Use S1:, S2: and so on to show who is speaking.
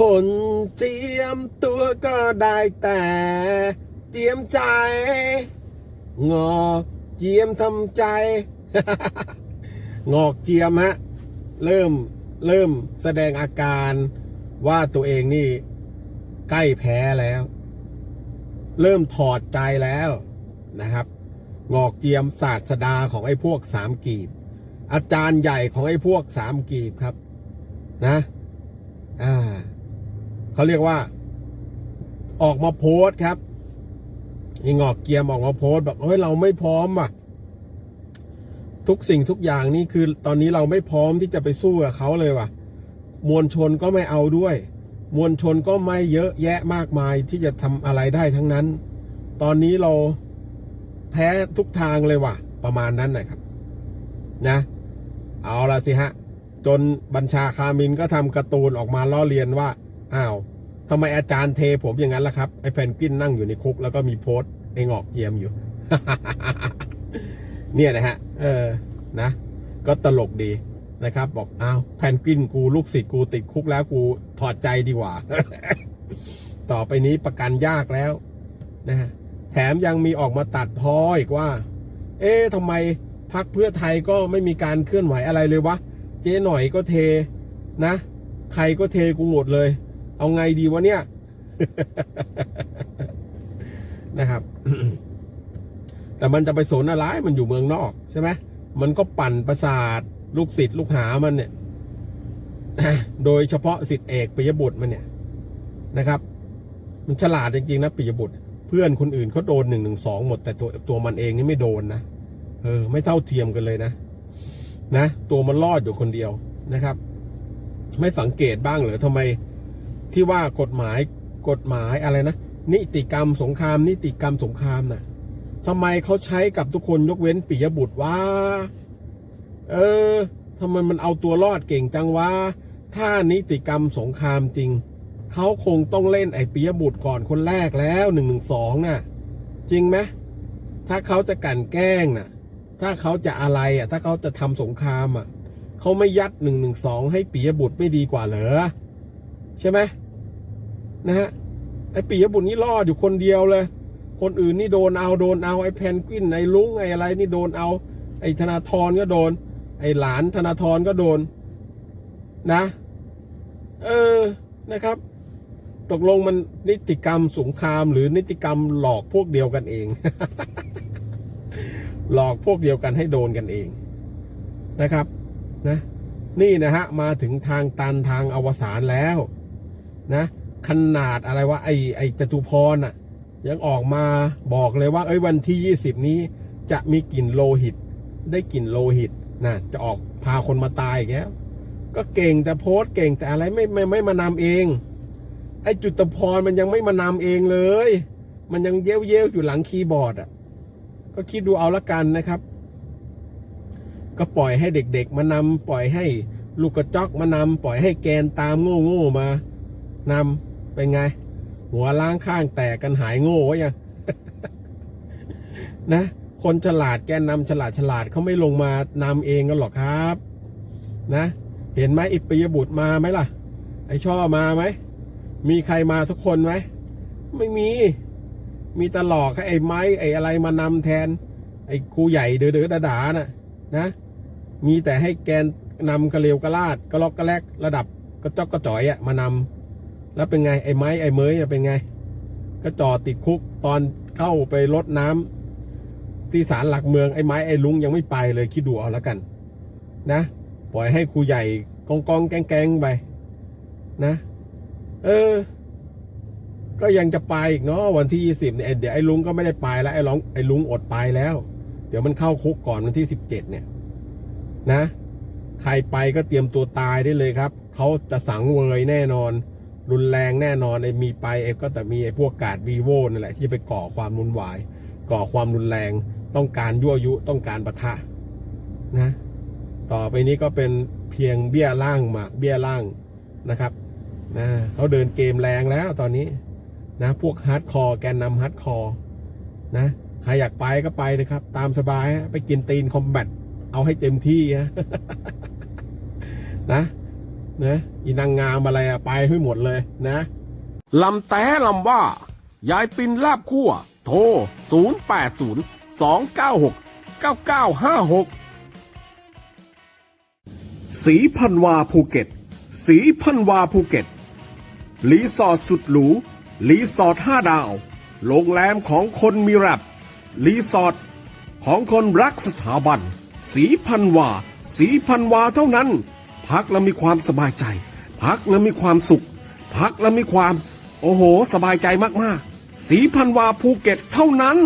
S1: คนเจียมตัวก็ได้แต่เจียมใจ งอกเจียมทำใจ งอกเจียมฮะ เริ่มเริ่มแสดงอาการว่าตัวเองนี่ ใกล้แพ้แล้ว เริ่มถอดใจแล้วนะครับ งอกเจียมศาสดาของไอ้พวกสามกีบ อาจารย์ใหญ่ของไอ้พวกสามกีบครับ นะ เขาเรียกว่า ออกมาโพสต์ครับไอ้งอกเกียมออกมาโพสต์บเฮ้ยเราไม่พร้อมอะ ทุกสิ่งทุกอย่างนี่คือตอนนี้เราไม่พร้อมที่จะไปสู้กับเขาเลยว่ะ มวลชนก็ไม่เอาด้วย มวลชนก็ไม่เยอะแยะมากมายที่จะทำอะไรได้ทั้งนั้น ตอนนี้เราแพ้ทุกทางเลยว่ะ ประมาณนั้นนะครับ นะ เอาละสิฮะ จนบัญชาคามินก็ทำการ์ตูนออกมาล้อเลียนว่า อ้าว ทำไมอาจารย์เทผมอย่างนั้นล่ะครับ ไอ้แพนกวินนั่งอยู่ในคุก แล้วก็มีโพสต์ไอ้งอกเจียมอยู่ เนี่ยนะฮะ เออ นะ ก็ตลกดีนะครับ บอกอ้าวแพนกวินกูลูกศิษย์กูติดคุกแล้วกูถอดใจดีกว่า ต่อไปนี้ประกันยากแล้วนะฮะแถมยังมีออกมาตัดพ้ออีกว่า เอ๊ะทำไมพักเพื่อไทยก็ไม่มีการเคลื่อนไหวอะไรเลยวะ เจ๊หน่อยก็เทนะ ใครก็เทกูหมดเลย เอาไงดีวะเนี่ย นะครับ แต่มันจะไปสนอะไรมันอยู่เมืองนอกใช่ไหมมันก็ปั่นประสาทลูกศิษย์ลูกหามันเนี่ยโดยเฉพาะสิทธิเอกปิยบุตรมันเนี่ยนะครับ มันฉลาดจริงๆนะปิยบุตร เพื่อนคนอื่นเขาโดนหนึ่งหนึ่งสองหมด แต่ตัวตัวมันเองนี่ไม่โดนนะเออ ไม่เท่าเทียมกันเลยนะนะ ตัวมันรอดอยู่คนเดียวนะครับ ไม่สังเกตบ้างเหรอทำไม ที่ว่ากฎหมายกฎหมายอะไรนะ นิติกรรมสงคราม นิติกรรมสงครามน่ะทำไมเขาใช้กับทุกคนยกเว้นปิยบุตรว่า เออทำไมมันเอาตัวรอดเก่งจังวะถ้านิติกรรมสงครามจริง เขาคงต้องเล่นไอ้ปิยบุตรก่อนคนแรกแล้วหนึ่งหนึ่งสองน่ะ จริงไหมถ้าเขาจะกันแกล้งน่ะ ถ้าเขาจะอะไรอะ ถ้าเขาจะทำสงครามอะเขาไม่ยัดหนึ่งหนึ่งสองให้ปิยบุตรไม่ดีกว่าเหรอใช่ไหม นะฮะไอ้ปิยบุตรนี่รอดอยู่คนเดียวเลย คนอื่นนี่โดนเอาโดนเอาไอ้แพนกวินไอ้ลุงไอ้อะไรนี่โดนเอา ไอ้ธนาธรก็โดน ไอ้หลานธนาธรก็โดน นะ เออนะครับ ตกลงมันนิติกรรมสงครามหรือนิติกรรมหลอกพวกเดียวกันเอง หลอกพวกเดียวกันให้โดนกันเองนะครับนะนี่นะฮะมาถึงทางตันทางอวสานแล้วนะ ขนาดอะไรวะไอไอจตุพรอะ ยังออกมาบอกเลยว่า เอ้ยวันที่ 20 นี้จะมีกลิ่นโลหิต ได้กลิ่นโลหิตนะจะออกพาคนมาตายอีกแล้วก็เก่งแต่โพสต์เก่งแต่อะไรไม่ไม่ไม่มานำเอง ไอ้จุตพรมันยังไม่มานำเองเลย มันยังเย้ยวเย้ยวอยู่หลังคีย์บอร์ดอะก็คิดดูเอาละกันนะครับ ก็ปล่อยให้เด็กๆมานำปล่อยให้ลูกกระจอกมานำปล่อยให้แกนตามโง่โง่ๆมานำ เป็นไง หัวล้างข้างแตกกันหายโง่วะยัง นะ คนฉลาดแกนนำฉลาดฉลาดเขาไม่ลงมานำเองกันหรอกครับ นะ เห็นไหมอิปยบุตรมาไหมล่ะ ไอช่อมาไหม มีใครมาสักคนไหม ไม่มี มีแตหลอกให้ไอ้ไม้ ไอ้อะไรมานำแทน ไอ้ครูใหญ่เดือดๆดาน่ะ นะ มีแต่ให้แกนนำกระเลวกระลาดกระลอกกระแลกระดับกระจอกกระจอยอะมานำ แล้วเป็นไงไอ้ไม้ไอ้เมยเป็นไง ก็จอดติดคุกตอนเข้าไปรดน้ำที่ศาลหลักเมืองไอ้ไม้ไอ้ลุงยังไม่ไปเลยคิดดูเอาล้วกัน นะ ปล่อยให้ครูใหญ่กองกองแกงแกงๆไปนะ เออ ก็ยังจะไปอีกเนาะวันที่ยี่สิบเนี่ยเดี๋ยวไอ้ลุงก็ไม่ได้ไปแล้วไอ้ร้องไอ้ลุงอดไปแล้ว เดี๋ยวมันเข้าคุกก่อนวันที่สิบเจ็ดเนี่ย นะใครไปก็เตรียมตัวตายได้เลยครับ เขาจะสังเวยแน่นอน รุนแรงแน่นอนไอ้มีไปไอ้ก็แต่มีไอ้พวกกาดวีโวนั่นแหละที่ไปก่อความรุนวาย ก่อความรุนแรงต้องการยั่วยุต้องการปะทะนะ ต่อไปนี้ก็เป็นเพียงเบี้ยล่างหมากเบี้ยล่างนะครับนะเขาเดินเกมแรงแล้วตอนนี้นะพวกฮาร์ดคอร์แกนนำฮาร์ดคอร์นะใครอยากไปก็ไปเลยครับ ตามสบายไปกินตีนคอมแบทเอาให้เต็มที่นะ นะอีนางงามอะไรอะไปให้หมดเลยนะลำแต่ลำว่ายายปินลาบคั่ว โทร 080 296 9956 สีพันวาภูเก็ต สีพันวาภูเก็ต รีสอร์ทสุดหรู รีสอร์ทห้าดาว โรงแรมของคนมีแรบรีสอร์ทของคนรักสถาบัน สีพันวา สีพันวาเท่านั้น พักแล้วมีความสบายใจ พักแล้วมีความสุข พักแล้วมีความ โอ้โห สบายใจมากๆ สีพันวาภูเก็ตเท่านั้น